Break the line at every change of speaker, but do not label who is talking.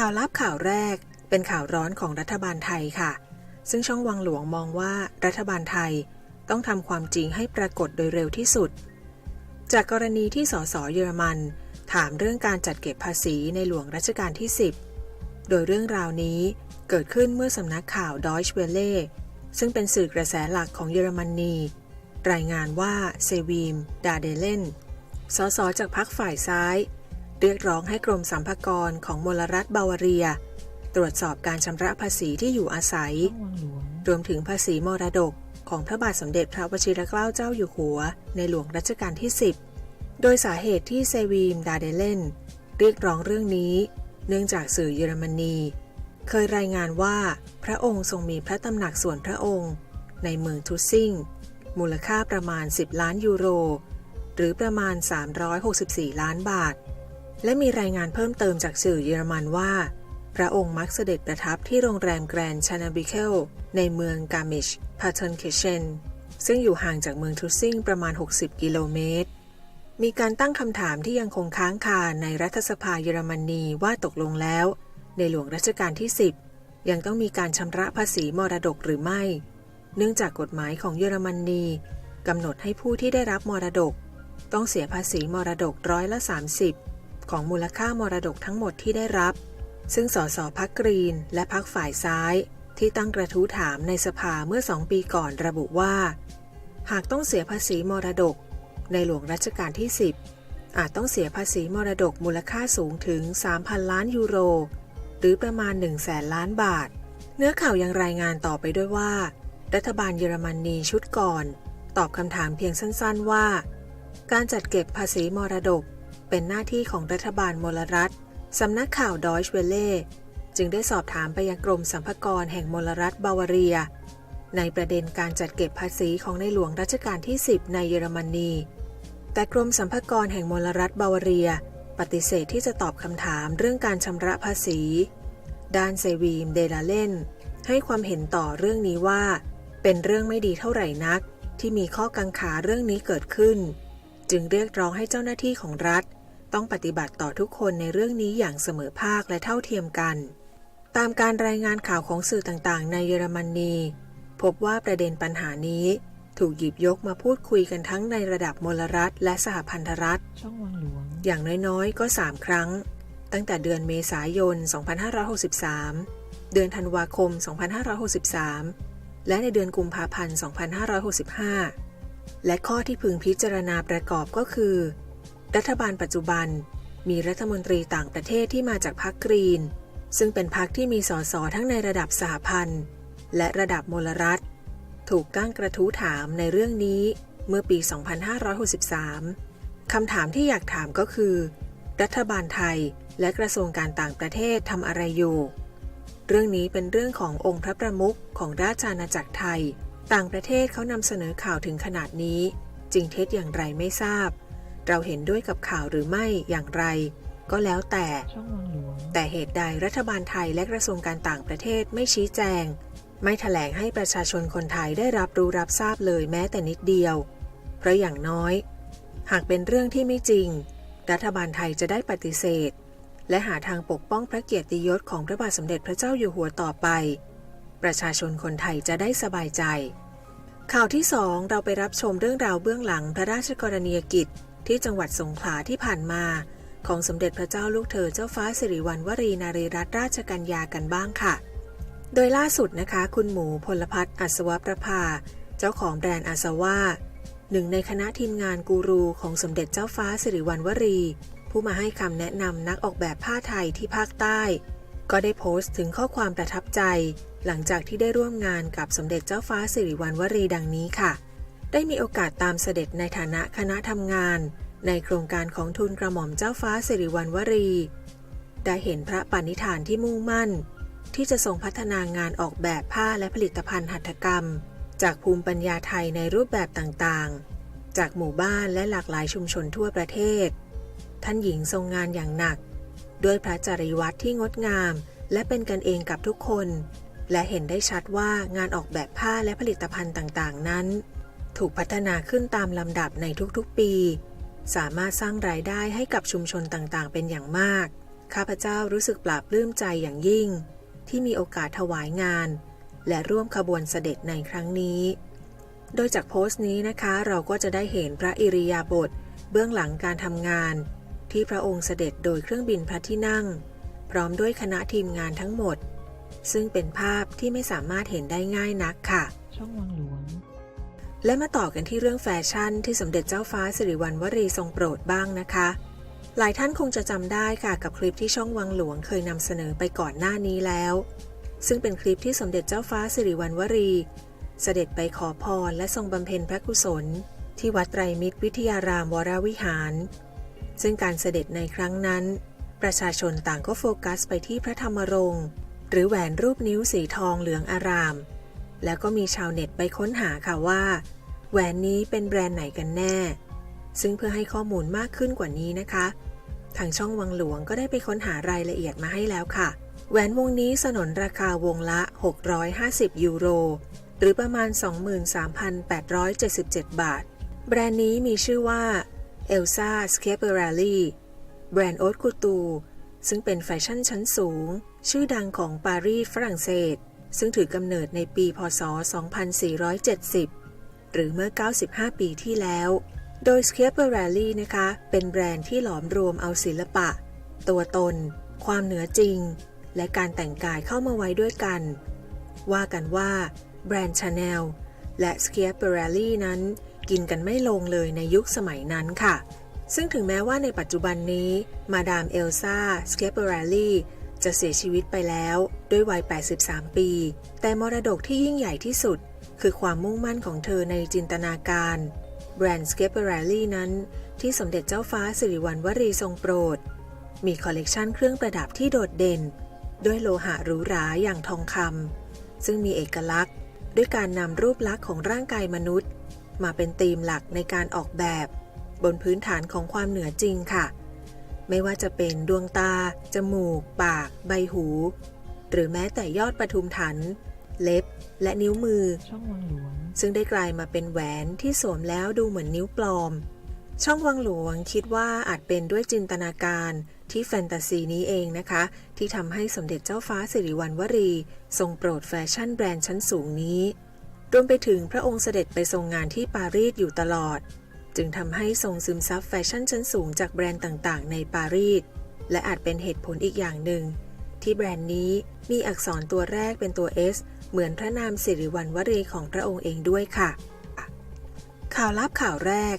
ข่าวลับข่าวแรกเป็นข่าวร้อนของรัฐบาลไทยค่ะ ซึ่งช่องวังหลวงมองว่ารัฐบาลไทยต้องทำความจริงให้ปรากฏโดยเร็วที่สุด จากกรณีที่สสเยอรมัน ถามเรื่องการจัดเก็บภาษีในหลวงรัชกาลที่ 10 โดยเรื่องราวนี้เกิดขึ้นเมื่อสำนักข่าวดอยช์เวเล่ซึ่งเป็นสื่อกระแสหลักของเยอรมนี รายงานว่าเซวีม ดาเดเลนสสจากพรรคฝ่ายซ้าย เรียกร้องให้กรมสัมภากรของมลรัฐบาวาเรีย ตรวจสอบการชำระภาษีที่อยู่อาศัย รวมถึงภาษีมรดกของพระบาทสมเด็จพระวชิรเกล้าเจ้าอยู่หัว ในหลวงรัชกาลที่ 10 โดยสาเหตุที่เซวีมดาเดเลนเรียกร้องเรื่องนี้ เนื่องจากสื่อเยอรมนี เคยรายงานว่า พระองค์ทรงมีพระตำหนักส่วนพระองค์ ในเมืองทุสซิงมูลค่าประมาณ 10 ล้านยูโร หรือประมาณ 364 ล้านบาท และมีรายงานเพิ่มเติมจากสื่อเยอรมันว่า พระองค์มักเสด็จประทับที่โรงแรมแกรนด์ชานาบิเคลในเมืองกามิชพาเทนเคเชนซึ่งอยู่ห่างจากเมืองทุซิงประมาณ 60 กิโลเมตร มีการตั้งคำถามที่ยังคงค้างคาในรัฐสภาเยอรมนีว่าตกลงแล้ว ในหลวงรัชกาลที่ 10 ยังต้องมีการชำระภาษีมรดกหรือไม่ เนื่องจากกฎหมายของเยอรมนีกำหนดให้ผู้ที่ได้รับมรดก ต้องเสียภาษีมรดกร้อยละ 30 ของมูลค่ามรดกทั้งหมดที่ได้รับ ซึ่งสสพักกรีนและพักฝ่ายซ้าย ที่ตั้งกระทู้ถามในสภาเมื่อสองปีก่อนระบุว่า หากต้องเสียภาษีมรดก ในหลวงรัชกาลที่ 10 อาจต้องเสียภาษีมรดกมูลค่าสูงถึง 3,000 ล้านยูโร หรือประมาณ 1 0 0 0 0แสนล้านบาท เนื้อข่าวยังรายงานต่อไปด้วยว่า รัฐบาลเยอรมนีชุดก่อน ตอบคำถามเพียงสั้น ๆว่า การจัดเก็บภาษีมรดก เป็นหน้าที่ของรัฐบาลมลรัฐสำนักข่าวดอยช์เวเล่จึงได้สอบถามไปยังกรมสัมภากรแห่งมลรัฐบาวาเรีย ในประเด็นการจัดเก็บภาษีของในหลวงรัชกาลที่ 10 ในเยอรมนี แต่กรมสัมภากรแห่งมลรัฐบาวาเรีย ปฏิเสธที่จะตอบคำถามเรื่องการชำระภาษี ด้านเซวีมเดลาเลนให้ความเห็นต่อเรื่องนี้ว่า เป็นเรื่องไม่ดีเท่าไหร่นัก ที่มีข้อกังขาเรื่องนี้เกิดขึ้น จึงเรียกร้องให้เจ้าหน้าที่ของรัฐ ต้องปฏิบัติต่อทุกคนในเรื่องนี้อย่างเสมอภาคและเท่าเทียมกัน ตามการรายงานข่าวของสื่อต่างๆ ในเยอรมนี พบว่าประเด็นปัญหานี้ ถูกหยิบยกมาพูดคุยกันทั้งในระดับมลรัฐ และสหพันธรัฐ
ช่องวังหลวง
อย่างน้อยๆ ก็ 3 ครั้ง ตั้งแต่เดือนเมษายน 2563 เดือนธันวาคม 2563 และในเดือนกุมภาพันธ์ 2565 และข้อที่พึงพิจารณาประกอบก็คือ รัฐบาลปัจจุบัน มีรัฐมนตรีต่างประเทศที่มาจากพรรคกรีน ซึ่งเป็นพรรคที่มีสสทั้งในระดับสหพันธ์ และระดับมลรัฐ ถูกตั้งกระทู้ถามในเรื่องนี้เมื่อปี 2563 คำถามที่อยากถามก็คือ รัฐบาลไทยและกระทรวงการต่างประเทศทำอะไรอยู่ เรื่องนี้เป็นเรื่องขององค์พระประมุขของราชอาณาจักรไทย ต่างประเทศเขานำเสนอข่าวถึงขนาดนี้ จริงเท็จอย่างไรไม่ทราบ เราเห็นด้วยกับข่าวหรือไม่อย่างไร ก็แล้วแต่
ช่องวังหลวง
แต่เหตุใดรัฐบาลไทยและกระทรวงการต่างประเทศไม่ชี้แจง ไม่แถลงให้ประชาชนคนไทยได้รับรู้รับทราบเลยแม้แต่นิดเดียว เพราะอย่างน้อย หากเป็นเรื่องที่ไม่จริง รัฐบาลไทยจะได้ปฏิเสธ และหาทางปกป้องพระเกียรติยศของพระบาทสมเด็จพระเจ้าอยู่หัวต่อไป ประชาชนคนไทยจะได้สบายใจข่าวที่สองเราไปรับชมเรื่องราวเบื้องหลังพระราชกรณียกิจ ที่จังหวัดสงขลาที่ผ่านมา ของสมเด็จพระเจ้าลูกเธอเจ้าฟ้าสิริวัณวรีนารีรัตนราชกัญญากันบ้างค่ะ โดยล่าสุดนะคะ คุณหมูพลพัฒน์อัศวประภา เจ้าของแบรนด์อาสวาหนึ่งในคณะทีมงานกูรูของสมเด็จเจ้าฟ้าสิริวัณวรี ผู้มาให้คำแนะนำนักออกแบบผ้าไทยที่ภาคใต้ ก็ได้โพสต์ถึงข้อความประทับใจ หลังจากที่ได้ร่วมงานกับสมเด็จเจ้าฟ้าสิริวัณวรีดังนี้ค่ะ ได้มีโอกาสตามเสด็จในฐานะคณะทำงาน ในโครงการของทุนกระหม่อมเจ้าฟ้าสิริวัณวรี ได้เห็นพระปณิธานที่มุ่งมั่น ที่จะทรงพัฒนางานออกแบบผ้าและผลิตภัณฑ์หัตถกรรม จากภูมิปัญญาไทยในรูปแบบต่างๆ จากหมู่บ้านและหลากหลายชุมชนทั่วประเทศ ท่านหญิงทรงงานอย่างหนัก ด้วยพระจริยวัตรที่งดงาม และเป็นกันเองกับทุกคน และเห็นได้ชัดว่างานออกแบบผ้าและผลิตภัณฑ์ต่างๆ นั้น ถูกพัฒนาขึ้นตามลำดับในทุกๆปี สามารถสร้างรายได้ให้กับชุมชนต่างๆ เป็นอย่างมาก ข้าพเจ้ารู้สึกปลาบปลื้มใจอย่างยิ่ง ที่มีโอกาสถวายงาน และร่วมขบวนเสด็จในครั้งนี้ โดยจากโพสต์นี้นะคะเราก็จะได้เห็นพระอิริยาบถเบื้องหลังการทำงาน ที่พระองค์เสด็จโดยเครื่องบินพระที่นั่ง พร้อมด้วยคณะทีมงานทั้งหมด ซึ่งเป็นภาพที่ไม่สามารถเห็นได้ง่ายนักค่ะ
ช่องวังหลวง
และมาต่อกันที่เรื่องแฟชั่นที่สมเด็จเจ้าฟ้าสิริวัณวรีทรงโปรดบ้างนะคะ หลายท่านคงจะจำได้ค่ะกับคลิปที่ช่องวังหลวงเคยนำเสนอไปก่อนหน้านี้แล้ว ซึ่งเป็นคลิปที่สมเด็จเจ้าฟ้าสิริวัณวรี เสด็จไปขอพรและทรงบำเพ็ญพระกุศล ที่วัดไตรมิตรวิทยารามวรวิหาร ซึ่งการเสด็จในครั้งนั้น ประชาชนต่างก็โฟกัสไปที่พระธรรมรงค์หรือแหวนรูปนิ้วสีทองเหลืองอาราม แล้วก็มีชาวเน็ตไปค้นหาค่ะว่า แหวนนี้เป็นแบรนด์ไหนกันแน่ ซึ่งเพื่อให้ข้อมูลมากขึ้นกว่านี้นะคะ ทางช่องวังหลวงก็ได้ไปค้นหารายละเอียดมาให้แล้วค่ะ แหวนวงนี้สนนราคาวงละ 650 ยูโร หรือประมาณ 23,877 บาท แบรนด์นี้มีชื่อว่า Elsa Schiaparelli แบรนด์โอ๊ตคูตู ซึ่งเป็นแฟชั่นชั้นสูง ชื่อดังของปารีสฝรั่งเศส ซึ่งถือกำเนิดในปีพศ 2470 หรือเมื่อ 95 ปีที่แล้ว โดย Schiaparelli นะคะ เป็นแบรนด์ที่หลอมรวมเอาศิลปะ ตัวตน ความเหนือจริง และการแต่งกายเข้ามาไว้ด้วยกัน ว่ากันว่า แบรนด์ Chanel และ Schiaparelli นั้น กินกันไม่ลงเลยในยุคสมัยนั้นค่ะซึ่งถึงแม้ว่าในปัจจุบันนี้ มาดามเอลซ่า สเ i ป p ร r ลลี่ จะเสียชีวิตไปแล้วด้วยวัย 83 ปี แต่มรดกที่ยิ่งใหญ่ที่สุด คือความมุ่งมั่นของเธอในจินตนาการ แบรนด์สเ i ป p ร r ลลี่นั้น ที่สมเด็จเจ้าฟ้าสิริวัณวรีทรงโปรด มีคอลเลกชันเครื่องประดับที่โดดเด่น ด้วยโลหะหรูหราอย่างทองคำซึ่งมีเอกลักษณ์ ด้วยการนำรูปลักษณ์ของร่างกายมนุษย์ มาเป็นธีมหลักในการออกแบบ บนพื้นฐานของความเหนือจริงค่ะ ไม่ว่าจะเป็นดวงตา จมูก ปาก ใบหู หรือแม้แต่ยอดปทุมฐานเล็บ และนิ้วมือ
ช่องวังหลวง
ซึ่งได้กลายมาเป็นแหวนที่สวมแล้วดูเหมือนนิ้วปลอม ช่องวังหลวงคิดว่าอาจเป็นด้วยจินตนาการที่แฟนตาซีนี้เองนะคะ ที่ทำให้สมเด็จเจ้าฟ้าสิริวัณวรี ทรงโปรดแฟชั่นแบรนด์ชั้นสูงนี้ รวมไปถึงพระองค์เสด็จไปทรงงานที่ปารีสอยู่ตลอด จึงทำให้ทรงซึมซับแฟชั่นชั้นสูงจากแบรนด์ต่างๆ ในปารีส และอาจเป็นเหตุผลอีกอย่างหนึ่ง ที่แบรนด์นี้มีอักษรตัวแรกเป็นตัว S เหมือนพระนามสิริวัณวรีของพระองค์เองด้วยค่ะ ข่าวลับข่าวแรก